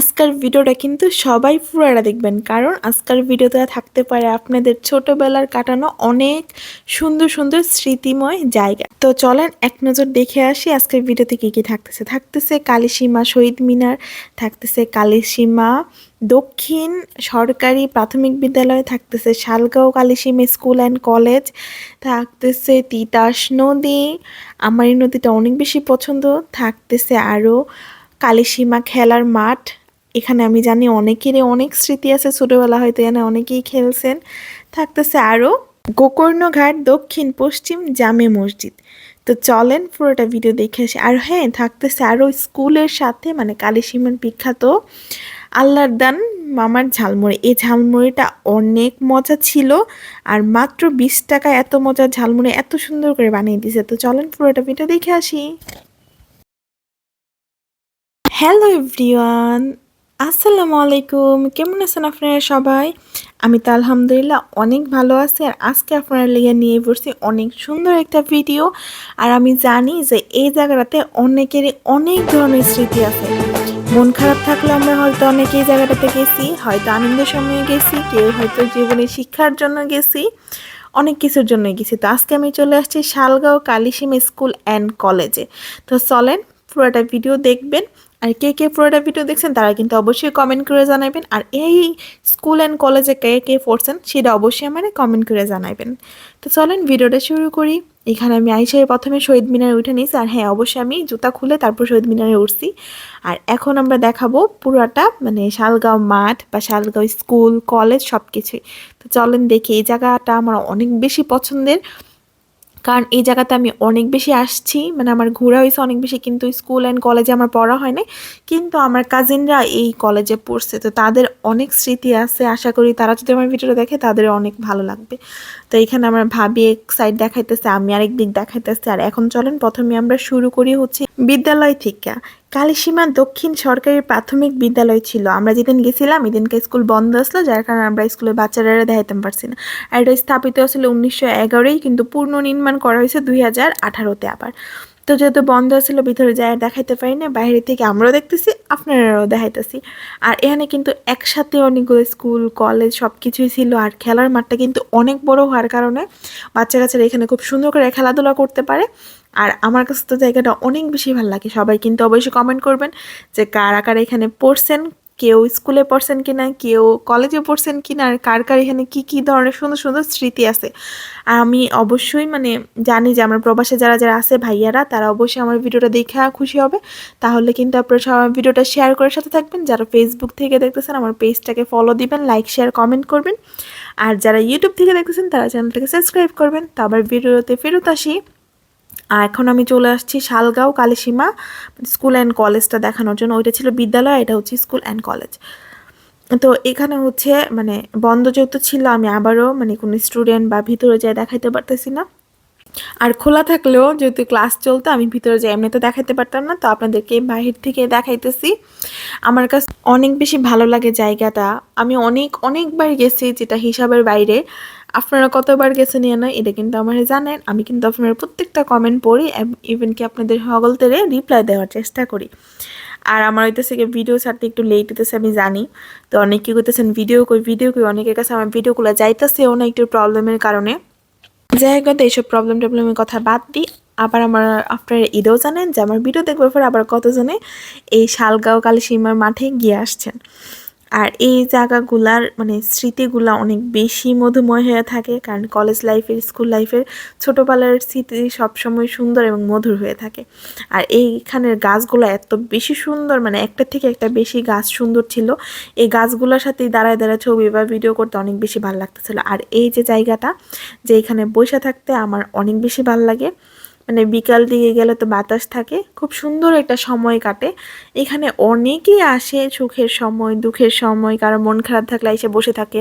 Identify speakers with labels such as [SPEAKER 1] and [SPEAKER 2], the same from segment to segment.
[SPEAKER 1] আজকের ভিডিওটা কিন্তু সবাই পুরোটা দেখবেন। কারণ আজকের ভিডিওতে থাকতে পারে আপনাদের ছোটবেলার কাটানো অনেক সুন্দর সুন্দর স্মৃতিময় জায়গা। তো চলেন এক নজর দেখে আসি আজকের ভিডিওতে কী কী থাকতেছে। থাকতেছে কালীসীমা, শহীদ মিনার, থাকতেছে কালীসীমা, দক্ষিণ সরকারি প্রাথমিক বিদ্যালয়, থাকতেছে Shalgaon Kalisima school and college, থাকতেছে তিতাস নদী আমার এই নদীটা অনেক বেশি পছন্দ। থাকতেছে আরও কালীসীমা খেলার মাঠ এখানে আমি জানি অনেকেরই অনেক স্মৃতি আছে, ছোটোবেলা হয়তো এখানে অনেকেই খেলছেন। থাকতেছে আরও গোকর্ণঘাট দক্ষিণ পশ্চিম জামে মসজিদ। তো চলেন পুরোটা ভিডিও দেখে আসি। আর হ্যাঁ থাকতেছে আরও স্কুলের সাথে মানে কালীসীমার বিখ্যাত আল্লাহর দান মামার ঝালমুড়ি। এই ঝালমুড়িটা অনেক মজা ছিল আর মাত্র বিশ টাকা এত মজার ঝালমুড়ি এত সুন্দর করে বানিয়ে দিছে তো চলেন পুরোটা ভিডিও দেখে আসি। হ্যালো এভরিওয়ান আসসালামু আলাইকুম। কেমন আছেন আপনারা সবাই? আমি তো আলহামদুলিল্লাহ অনেক ভালো আছি আর আজকে আপনারা লেগে নিয়ে পড়ছি অনেক সুন্দর একটা ভিডিও। আর আমি জানি যে এই জায়গাটাতে অনেকেরই অনেক ধরনের স্মৃতি আছে। মন খারাপ থাকলে আমরা হয়তো অনেক এই জায়গাটাতে গেছি, হয়তো আনন্দের সময় গেছি, কেউ হয়তো জীবনে শিক্ষার জন্য গেছি, অনেক কিছুর জন্য গেছি। তো আজকে আমি চলে আসছি শালগাঁও কালিসিম স্কুল অ্যান্ড কলেজে। তো চলেন পুরোটা ভিডিও দেখবেন। আর কে কে পুরোটা ভিডিও দেখছেন, তারা কিন্তু অবশ্যই কমেন্ট করে জানাবেন। আর এই স্কুল অ্যান্ড কলেজে কে কে পড়ছেন, সেটা অবশ্যই আমার কমেন্ট করে জানাবেন। তো চলেন ভিডিওটা শুরু করি। এখানে আমি আইসাই প্রথমে শহীদ মিনারে উঠে নিয়েছি, আর হ্যাঁ অবশ্যই আমি জুতা খুলে তারপর শহীদ মিনারে উঠছি। আর এখন আমরা দেখাবো পুরোটা মানে শালগাঁও মাঠ বা শালগাঁও স্কুল কলেজ সব কিছুই তো চলেন দেখি, এই জায়গাটা আমার অনেক বেশি পছন্দের। কারণ এই জায়গাতে আমি অনেক বেশি আসছি মানে আমার ঘোরা হয়েছে অনেক বেশি, কিন্তু স্কুল অ্যান্ড কলেজে আমার পড়া হয়নি কিন্তু আমার কাজিনরা এই কলেজে পড়ছে, তো তাদের অনেক স্মৃতি আছে। আশা করি তারা যদি আমার ভিডিওটা দেখে, তাদের অনেক ভালো লাগবে। তো এখানে আমার ভাবি এক সাইড দেখাইতেছে, আমি আরেক দিক দেখাইতেছি। আর এখন চলেন, প্রথমে আমরা শুরু করি হচ্ছে বিদ্যালয় থেকে। কালীসীমা দক্ষিণ সরকারি প্রাথমিক বিদ্যালয় ছিল। আমরা যেদিন গেছিলাম, এদিনকে স্কুল বন্ধ আসলো, যার কারণে আমরা স্কুলের বাচ্চারা দেখাইতে পারছি না। আর এটা স্থাপিত আসলে উনিশশো এগারোই, কিন্তু পুনর্নির্মাণ করা হয়েছে দুই হাজার আঠারোতে আবার। তো যেহেতু বন্ধ ছিল, ভিতরে যায় দেখাইতে পারি না বাইরে থেকে আমরাও দেখতেছি, আপনারাও দেখাইতেছি। আর এখানে কিন্তু একসাথে অনেকগুলো স্কুল, কলেজ সব কিছুই ছিল আর খেলার মাঠটা কিন্তু অনেক বড় হওয়ার কারণে বাচ্চা কাচ্চারা এখানে খুব সুন্দর করে খেলাধুলা করতে পারে। আর আমার কাছে তো জায়গাটা অনেক বেশি ভালো লাগে, সবাই কিন্তু অবশ্যই কমেন্ট করবেন যে কারা কারা এখানে পড়ছেন কেউ স্কুলে পড়ছেন কিনা, কেউ কলেজে পড়ছেন কিনা, আর কার কার এখানে কী কী ধরনের সুন্দর সুন্দর স্মৃতি আছে? আর আমি অবশ্যই মানে জানি যে আমার প্রবাসে যারা যারা আছে ভাইয়ারা, তারা অবশ্যই আমার ভিডিওটা দেখে খুশি হবে। তাহলে কিন্তু আপনারা সবাই ভিডিওটা শেয়ার করার সাথে থাকবেন। যারা ফেসবুক থেকে দেখতেছেন, আমার পেজটাকে ফলো দিবেন লাইক শেয়ার কমেন্ট করবেন। আর যারা ইউটিউব থেকে দেখতেছেন, তারা চ্যানেলটাকে সাবস্ক্রাইব করবেন। তো আবার ভিডিওতে ফেরত আসি। আর এখন আমি চলে আসছি শালগাঁও, কালীসীমা স্কুল অ্যান্ড কলেজটা দেখানোর জন্য। ওইটা ছিল বিদ্যালয়, এটা হচ্ছে স্কুল অ্যান্ড কলেজ। তো এখানে হচ্ছে মানে বন্ধ যেহেতু ছিল, আমি আবারও মানে কোনো স্টুডেন্ট বা ভিতরে যাই দেখাইতে পারতেছি না। আর খোলা থাকলেও যেহেতু ক্লাস চলতো, আমি ভিতরে যাই এমনি তো দেখাইতে পারতাম না। তো আপনাদেরকে বাহির থেকে দেখাইতেছি। আমার কাছে অনেক বেশি ভালো লাগে জায়গাটা। আমি অনেক, অনেকবার গেছি যেটা হিসাবের বাইরে। আপনারা কতবার গেছেন নিয়ে নয় এটা কিন্তু আমার জানেন। আমি কিন্তু আপনার প্রত্যেকটা কমেন্ট পড়ি ইভেন কি আপনাদের তেরে রিপ্লাই দেওয়ার চেষ্টা করি। আর আমার হইতেছে কি ভিডিও ছাড়তে একটু লেট হইতেছে, আমি জানি। তো অনেক অনেকে করতেছেন ভিডিও কই ভিডিও কই? অনেকের কাছে আমার ভিডিওগুলো যাইতেছেও না একটু প্রবলেমের কারণে। জায়গাতে এইসব প্রবলেম টবলেমের কথা বাদ দিই আবার আমার, আপনারা ঈদেও জানেন যে আমার ভিডিও দেখবার পর আবার কতজনে এই শালগাঁও কালীসীমার মাঠে গিয়ে আসছেন। আর এই জায়গাগুলার মানে স্মৃতিগুলা অনেক বেশি মধুময় হয়ে থাকে, কারণ কলেজ লাইফের স্কুল লাইফের ছোটোবেলার স্মৃতি সবসময় সুন্দর এবং মধুর হয়ে থাকে। আর এইখানের গাছগুলো এত বেশি সুন্দর মানে একটা থেকে একটা বেশি গাছ সুন্দর ছিল। এই গাছগুলোর সাথেই দাঁড়ায় দাঁড়ায় ছবি বা ভিডিও করতে অনেক বেশি ভালো লাগতেছিল। আর এই যে জায়গাটা, যে এখানে বসে থাকতে আমার অনেক বেশি ভালো লাগে। মানে বিকাল দিকে গেলে তো বাতাস থাকে। খুব সুন্দর একটা সময় কাটে। এখানে অনেকেই আসে সুখের সময়, দুঃখের সময়। কারও মন খারাপ থাকলে এসে বসে থাকে।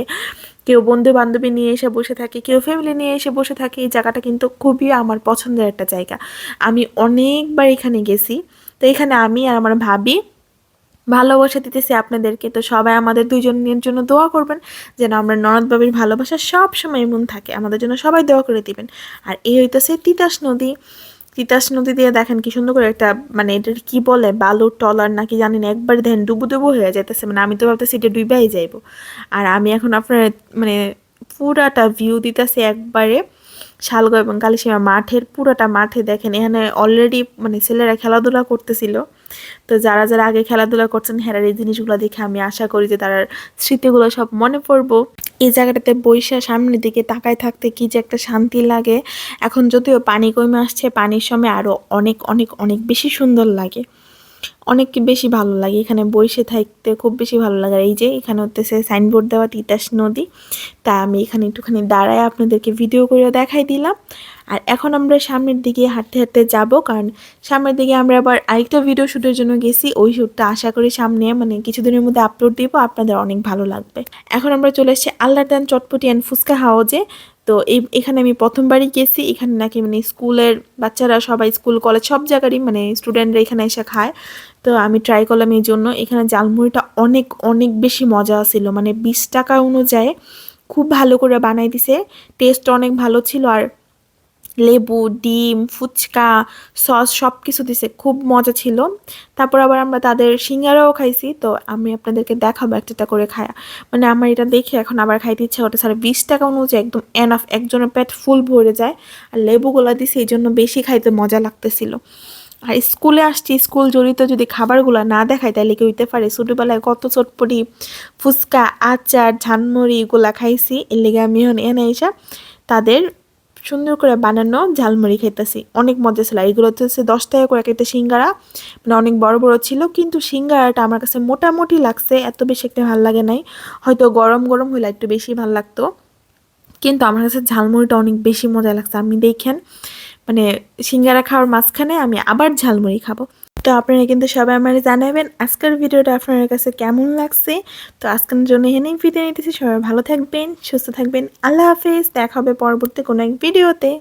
[SPEAKER 1] কেউ বন্ধু বান্ধবী নিয়ে এসে বসে থাকে, কেউ ফ্যামিলি নিয়ে এসে বসে থাকে। এই জায়গাটা কিন্তু খুবই আমার পছন্দের একটা জায়গা। আমি অনেকবার এখানে গেছি। তো এখানে আমি আর আমার ভাবি ভালোবাসা দিতেছি আপনাদেরকে। তো সবাই আমাদের দুজনের জন্য দোয়া করবেন, যেন আমরা ননদ বাবির ভালোবাসা সব সময় এমন থাকে। আমাদের জন্য সবাই দোয়া করে দিবেন। আর এই হইতেছে তিতাস নদী। তিতাস নদী দিয়ে দেখেন কি সুন্দর করে একটা মানে এটা কি বলে, বালুর টলার নাকি জানি না, একবার দেখেন ডুবু ডুবু হয়ে যাইতেছে। মানে আমি তো ভাবতেছি এটা ডুবাই যাইবো। আর আমি এখন আপনার মানে পুরাটা ভিউ দিতেছি একবারে শালগা এবং কালিসীমা মাঠের পুরোটা মাঠে। দেখেন এখানে অলরেডি মানে ছেলেরা খেলাধুলা করতেছিল। তো যারা যারা আগে খেলাধুলা করছেন, হেরার এই জিনিসগুলো দেখে আমি আশা করি যে তার স্মৃতিগুলো সব মনে পড়ব। এই জায়গাটাতে বৈশা সামনের দিকে তাকায় থাকতে কি যে একটা শান্তি লাগে। এখন যদিও পানি কমে আসছে, পানির সময় আরও অনেক অনেক অনেক বেশি সুন্দর লাগে। অনেক বেশি ভালো লাগে। এখানে বসে থাকতে খুব বেশি ভালো লাগে। এই যে এখানে হতেছে সাইনবোর্ড দেওয়া তিতাস নদী। তা আমি এখানে একটুখানি দাঁড়ায় আপনাদেরকে ভিডিও করে দেখাই দিলাম। আর এখন আমরা সামনের দিকে হাঁটতে হাঁটতে যাব, কারণ সামনের দিকে আমরা আবার আরেকটা ভিডিও শ্যুটের জন্য গেছি। ওই শ্যুটটা আশা করি সামনে মানে কিছুদিনের মধ্যে আপলোড দিব, আপনাদের অনেক ভালো লাগবে। এখন আমরা চলে এসেছি আল্লাহদান চটপটি অ্যান্ড ফুচকা হাউজে। তো এই, এখানে আমি প্রথমবারই গেছি, এখানে নাকি মানে স্কুলের বাচ্চারা সবাই স্কুল, কলেজ সব জায়গারই মানে স্টুডেন্টরা এখানে এসে খায়। তো আমি ট্রাই করলাম এই জন্য। এখানে জালমুড়িটা অনেক অনেক বেশি মজা ছিল মানে বিশ টাকা অনুযায়ী খুব ভালো করে বানাই দিছে। টেস্ট অনেক ভালো ছিল আর লেবু, ডিম, ফুচকা, সস সব কিছু দিছে। খুব মজা ছিল। তারপর আবার আমরা তাদের সিঙ্গারাও খাইছি। তো আমি আপনাদেরকে দেখাবো একটা করে খায়া। মানে আমার এটা দেখে এখন আবার খাইতে ইচ্ছা করতে স্যার বিশ টাকা অনুযায়ী একদম এনাফ একজনের পেট ফুল ভরে যায়। আর লেবুগুলো দিছে, এই জন্য বেশি খাইতে মজা লাগতেছিল। আর স্কুলে আসছি, স্কুল জড়িত যদি খাবারগুলো না দেখায় তাহলে কি হইতে পারে? ছোটোবেলায় কত চটপটি ফুচকা, আচার ঝানমুড়ি এগুলা খাইছি। এর লেগে আমি এনে এসে তাদের সুন্দর করে বানানো ঝালমুড়ি খাইতেছি। অনেক মজা ছিল। এগুলো হচ্ছে দশ টাকা করে একটা সিঙ্গারা। মানে অনেক বড় বড় ছিল, কিন্তু সিঙ্গারাটা আমার কাছে মোটামুটি লাগছে। এত বেশি একটা ভালো লাগে নাই। হয়তো গরম গরম হলে একটু বেশি ভালো লাগতো। কিন্তু আমার কাছে ঝালমুড়িটা অনেক বেশি মজা লাগছে। আপনি দেখেন মানে সিঙ্গারা খাওয়ার মাঝখানে আমি আবার ঝালমুড়ি খাব। তো আপনারা কিন্তু সবাই আমার জানাবেন আজকের ভিডিওটা আপনার কাছে কেমন লাগছে। তো আজকের জন্য এখানেই ভিডিও নিতেছি। সবাই ভালো থাকবেন, সুস্থ থাকবেন। আল্লাহ হাফেজ। দেখা হবে পরবর্তী কোনো এক ভিডিওতে।